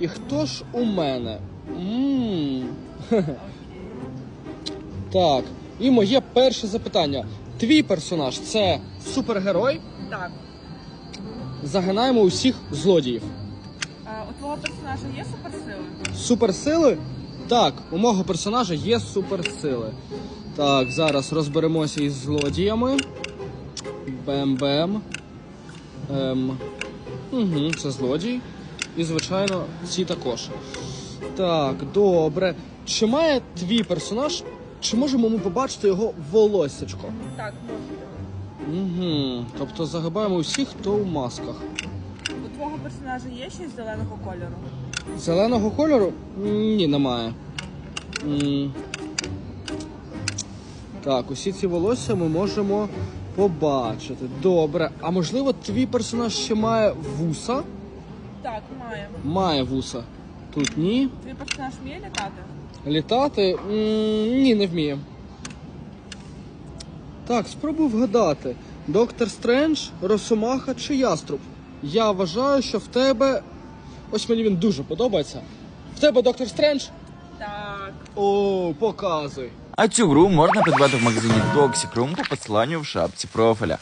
І хто ж у мене? М. Так. І моє перше запитання. Твій персонаж це супергерой? Так. Загинаємо усіх злодіїв. А, у твого персонажа є суперсили? Суперсили? Так, у мого персонажа є суперсили. Так, зараз розберемося із злодіями. Бем-бем. Ем. Угу, це злодій. І, звичайно, ці також. Так, добре. Чи має твій персонаж? Чи можемо ми побачити його волоссячко? Так, можна. Угу. Тобто загибаємо усіх, хто у масках. У твого персонажа є щось зеленого кольору? Зеленого кольору? Ні, немає. М. Так, усі ці волосся ми можемо побачити. Добре. А можливо, твій персонаж ще має вуса? Так, має. Має вуса. Тут ні. Твій персонаж вміє літати? Літати? М, Ні, не вміє. Так, спробуй вгадати. Доктор Стрендж, Росомаха чи Яструб? Я вважаю, що в тебе. Ось мені він дуже подобається. В тебе доктор Стрендж? Так. О, показуй. А цю гру можна придбати в магазині Toxic Room по посиланню в шапці профіля.